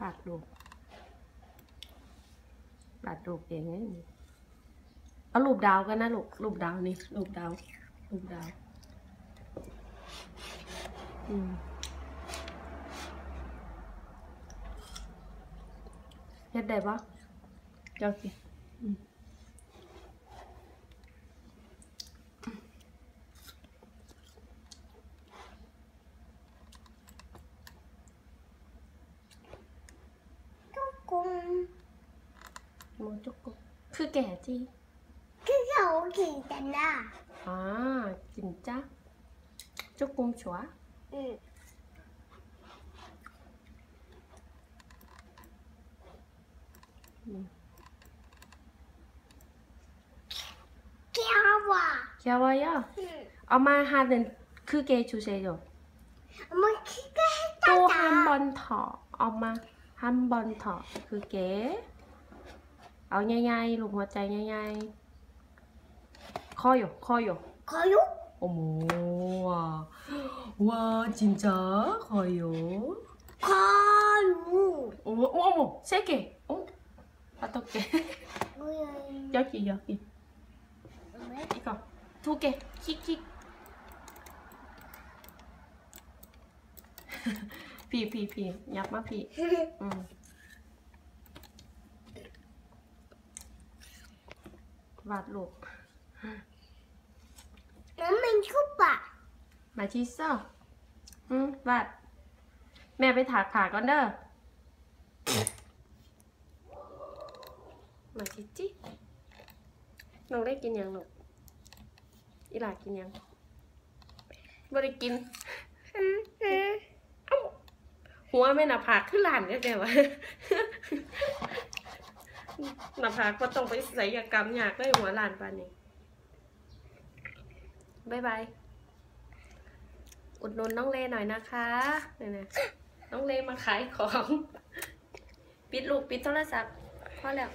วาดรูปวาดรูปเองไงเอารูปดาวกันนะลูกรูปดาวนี่รูปดาวรูปดาว อืมเฮ็ดได้ปะเจ้าสิอืม กุ้ง โมจุกกุคือแก่จีคือเขาขี่กันนะอ่าจินจ้าจุกกุมชัวอืมอืมแก้วว่ะแค่ว่าย่ออืมเอามาหาเดินคือแกชู เซโย มันคือแก้ว ตู้ ตา ฮัมบอลถอเอามาฮัมบอลถอคือเก๋เอาง่ายๆลูกหัวใจง่ายๆข้ออยู่ข้ออยู่ ขอยุก 어머, 와, 와, 진짜 커요. ขอยุก 어머, 어머, 세 개. 어? 어떻게? เฮ้ย 여기, 여기. 이거 두 개. 킥킥. 비, 비, 비. 약마 비. 응. 맛 록. แล้วมันชุบอะมาชีสออืมวัดแม่ไปถากผ่าก่อนเด้อ มาชิจิน้องได้กินยังลูกอีหลากินยังบ่ได้กินเอ้าหัวแม่หน้าผากขึ้นหลานก็แกวะ หน้าผากก็ต้องไปศัลยกรรมอยากได้หัวหลานปานนี้บายบาย อุดหนุนน้องเลหน่อยนะคะนี่นะน้องเลมาขายของ ปิดลูกปิดโทรศัพท์พอแล้ว